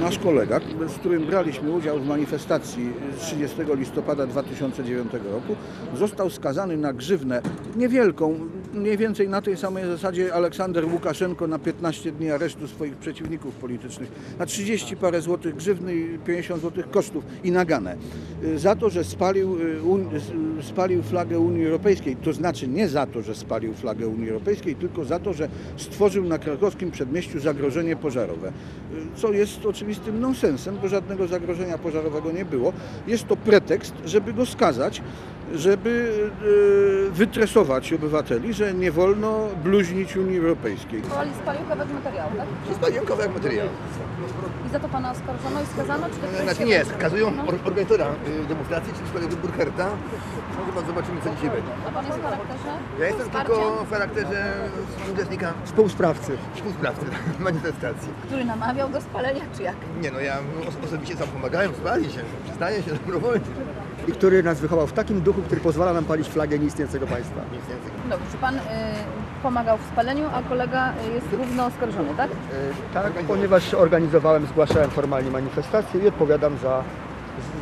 nasz kolega, z którym braliśmy udział w manifestacji z 30 listopada 2009 roku, został skazany na grzywnę niewielką, mniej więcej na tej samej zasadzie Aleksander Łukaszenko na 15 dni aresztu swoich przeciwników politycznych, na 30 parę złotych grzywny i 50 złotych kosztów i naganę. Y, Za to, że spalił, y, un, s- spalił flagę Unii Europejskiej, to znaczy nie za to, że spalił flagę Unii Europejskiej, tylko za to, że stworzył na krakowskim przedmieściu zagrożenie pożarowe. Y, Co jest oczywistym nonsensem, bo żadnego zagrożenia pożarowego nie było. Jest to pretekst, żeby go skazać, żeby y, wytresować obywateli, że nie wolno bluźnić Unii Europejskiej. Woli spalił kawałek materiału, tak? Spaliłem kawałek materiału. I za to pana oskarżono i skazano, czy dopiero Znaczy nie, skazują No. or- organizatora y, demonstracji, czyli szkolnego Burkharta. No chyba zobaczymy, co dzisiaj będzie. A pan jest w charakterze? Ja jestem wsparcia? tylko w charakterze uczestnika, Współsprawcy. współsprawcy manifestacji. Który namawiał do spalenia, czy jak? Nie no, ja os- osobiście sam pomagałem, spali się, przyznaję się dobrowolnie. I który nas wychował w takim duchu, który pozwala nam palić flagę nieistniejącego państwa. Dobrze, czy pan y, pomagał w spaleniu, a kolega y, jest równo oskarżony, tak? E, Tak, ponieważ organizowałem, zgłaszałem formalnie manifestację i odpowiadam za,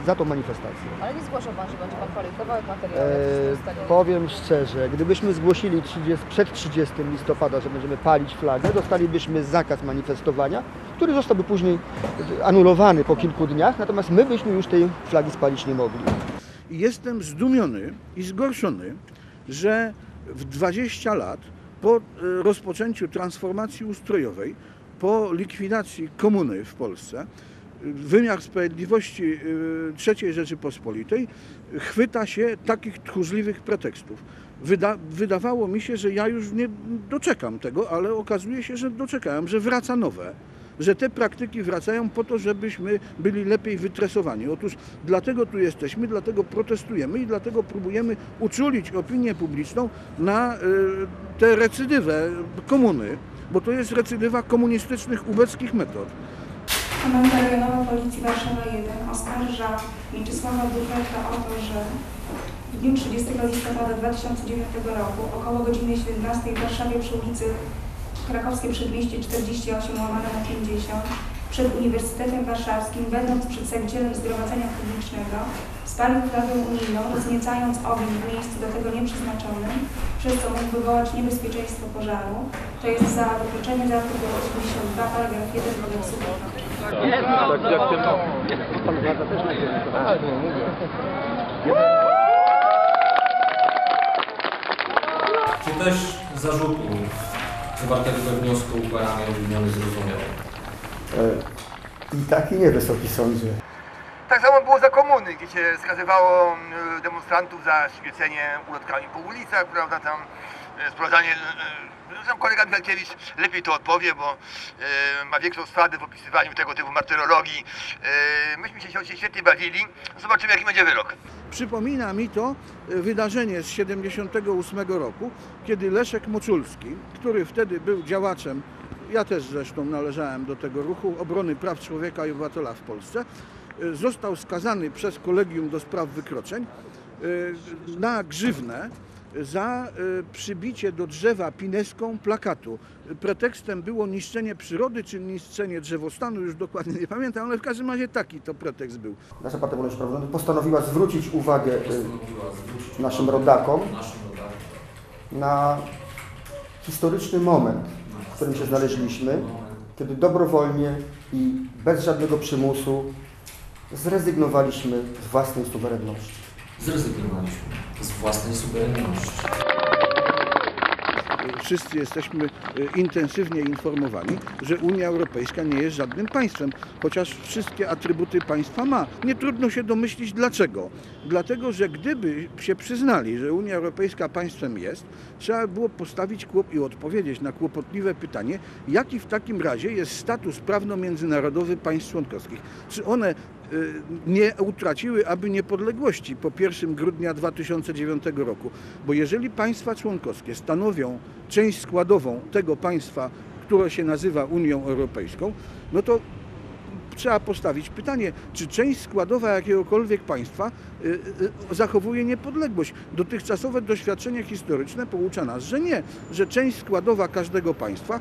za tą manifestację. Ale nie zgłaszał pan, że będzie pan palił kawałek materiału. E, jak zostanie- powiem szczerze, gdybyśmy zgłosili 30, przed 30 listopada, że będziemy palić flagę, dostalibyśmy zakaz manifestowania, który zostałby później anulowany po kilku dniach, natomiast my byśmy już tej flagi spalić nie mogli. I jestem zdumiony i zgorszony, że w 20 lat po e, rozpoczęciu transformacji ustrojowej, po likwidacji komuny w Polsce, e, wymiar sprawiedliwości e, III Rzeczypospolitej chwyta się takich tchórzliwych pretekstów. Wyda, wydawało mi się, że ja już nie doczekam tego, ale okazuje się, że doczekałem, że wraca nowe że te praktyki wracają po to, żebyśmy byli lepiej wytresowani. Otóż dlatego tu jesteśmy, dlatego protestujemy i dlatego próbujemy uczulić opinię publiczną na y, tę recydywę komuny, bo to jest recydywa komunistycznych ubeckich metod. Komenda Rejonowa Policji Warszawa 1 oskarża Mieczysława Bucharta o to, że w dniu 30 listopada 2009 roku około godziny 17 w Warszawie przy ulicy Krakowskie Przedmieście 48 łamane na 50 przed Uniwersytetem Warszawskim, będąc przedstawicielem zgromadzenia publicznego, spalił flagę unijną, rozniecając ogień w miejscu do tego nieprzeznaczonym, przez co mógł wywołać niebezpieczeństwo pożaru. To jest za wykroczenie z artykułu 82 paragraf 1 kodeksu karnego. Czy też zarzutu zawartego we wniosku ukarany obwiniony zrozumiał? I tak i nie, Wysoki Sądzie. Tak samo było za komuny, gdzie się skazywało y, demonstrantów za świecenie ulotkami po ulicach, prawda, tam y, sprowadzanie, y, y, tam kolega Michalkiewicz lepiej to odpowie, bo ma większą swadę w opisywaniu tego typu martyrologii. Myśmy się, świetnie bawili, zobaczymy jaki będzie wyrok. Przypomina mi to e, wydarzenie z 78 roku, kiedy Leszek Moczulski, który wtedy był działaczem, ja też zresztą należałem do tego ruchu obrony praw człowieka i obywatela w Polsce, e, został skazany przez Kolegium do Spraw Wykroczeń e, na grzywnę za e, przybicie do drzewa pineską plakatu. Pretekstem było niszczenie przyrody czy niszczenie drzewostanu, już dokładnie nie pamiętam, ale w każdym razie taki to pretekst był. Nasza Partia Wolności i Praworządności postanowiła zwrócić uwagę y, naszym rodakom na historyczny moment, w którym się znaleźliśmy, kiedy dobrowolnie i bez żadnego przymusu zrezygnowaliśmy z własnej suwerenności. Zrezygnowaliśmy z własnej suwerenności. wszyscy jesteśmy e, intensywnie informowani, że Unia Europejska nie jest żadnym państwem, chociaż wszystkie atrybuty państwa ma. Nie trudno się domyślić dlaczego. Dlatego, że gdyby się przyznali, że Unia Europejska państwem jest, trzeba było postawić kłop i odpowiedzieć na kłopotliwe pytanie, jaki w takim razie jest status prawno-międzynarodowy państw członkowskich. Czy one nie utraciły aby niepodległości po 1 grudnia 2009 roku. Bo jeżeli państwa członkowskie stanowią część składową tego państwa, które się nazywa Unią Europejską, no to trzeba postawić pytanie, czy część składowa jakiegokolwiek państwa y, y, zachowuje niepodległość. Dotychczasowe doświadczenie historyczne poucza nas, że nie, że część składowa każdego państwa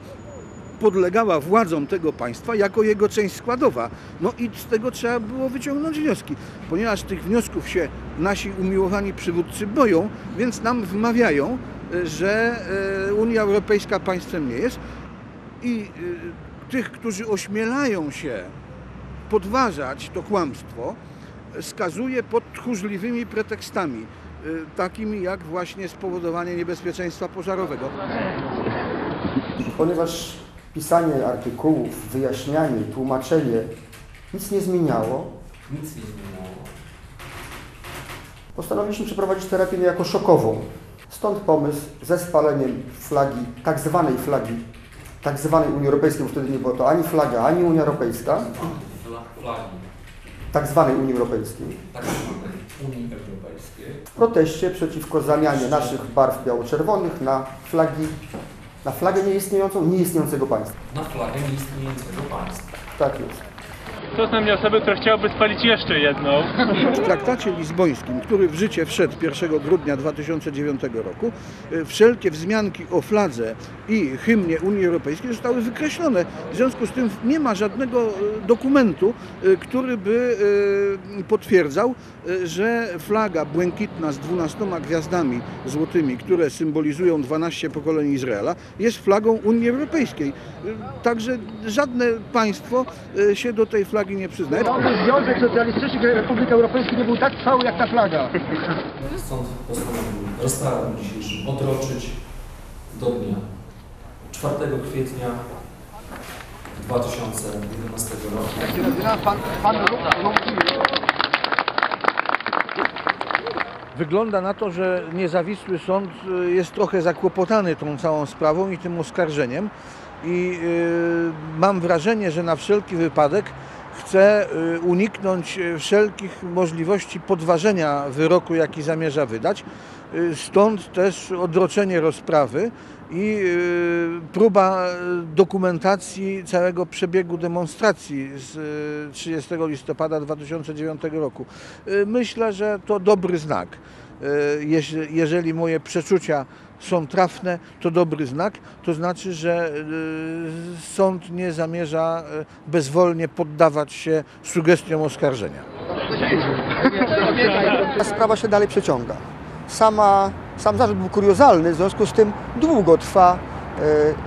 podlegała władzom tego państwa jako jego część składowa. No i z tego trzeba było wyciągnąć wnioski. Ponieważ tych wniosków się nasi umiłowani przywódcy boją, więc nam wmawiają, y, że y, Unia Europejska państwem nie jest i y, tych, którzy ośmielają się podważać to kłamstwo, skazuje pod tchórzliwymi pretekstami, takimi jak właśnie spowodowanie niebezpieczeństwa pożarowego. Ponieważ pisanie artykułów, wyjaśnianie, tłumaczenie nic nie zmieniało, Nic nie zmieniało. postanowiliśmy przeprowadzić terapię niejako szokową. Stąd pomysł ze spaleniem flagi, tak zwanej flagi, tak zwanej Unii Europejskiej, bo wtedy nie było to ani flaga, ani Unia Europejska, Fla- Flagi tak zwanej Unii Europejskiej, tak zwanej Unii Europejskiej. w proteście przeciwko zamianie naszych barw biało-czerwonych na flagi, na flagę nieistniejącą, nieistniejącego państwa. na flagę nieistniejącego państwa. Tak jest. To są mnie osoby, które chciałyby spalić jeszcze jedną. W traktacie lizbońskim, który w życie wszedł 1 grudnia 2009 roku, y, wszelkie wzmianki o fladze i hymnie Unii Europejskiej zostały wykreślone. W związku z tym nie ma żadnego y, dokumentu, y, który by potwierdzał, że flaga błękitna z 12 gwiazdami złotymi, które symbolizują 12 pokoleń Izraela, jest flagą Unii Europejskiej. Także żadne państwo się do tej flagi nie przyznaje. Związek Socjalistycznych Republik Europejskich nie był tak trwały jak ta flaga. Sąd postanowił rozprawę dzisiejszą odroczyć do dnia 4 kwietnia 2011 roku. Wygląda na to, że niezawisły sąd y, jest trochę zakłopotany tą całą sprawą i tym oskarżeniem i y, mam wrażenie, że na wszelki wypadek chce y, uniknąć y, wszelkich możliwości podważenia wyroku, jaki zamierza wydać. Y, Stąd też odroczenie rozprawy i próba dokumentacji całego przebiegu demonstracji z y, 30 listopada 2009 roku. Myślę, że to dobry znak. Jeżeli moje przeczucia są trafne, to dobry znak. To znaczy, że y, sąd nie zamierza y, bezwolnie poddawać się sugestiom oskarżenia. Sprawa się dalej przeciąga. Sama, sam zarzut był kuriozalny, w związku z tym długo trwa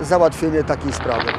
e, załatwienie takiej sprawy.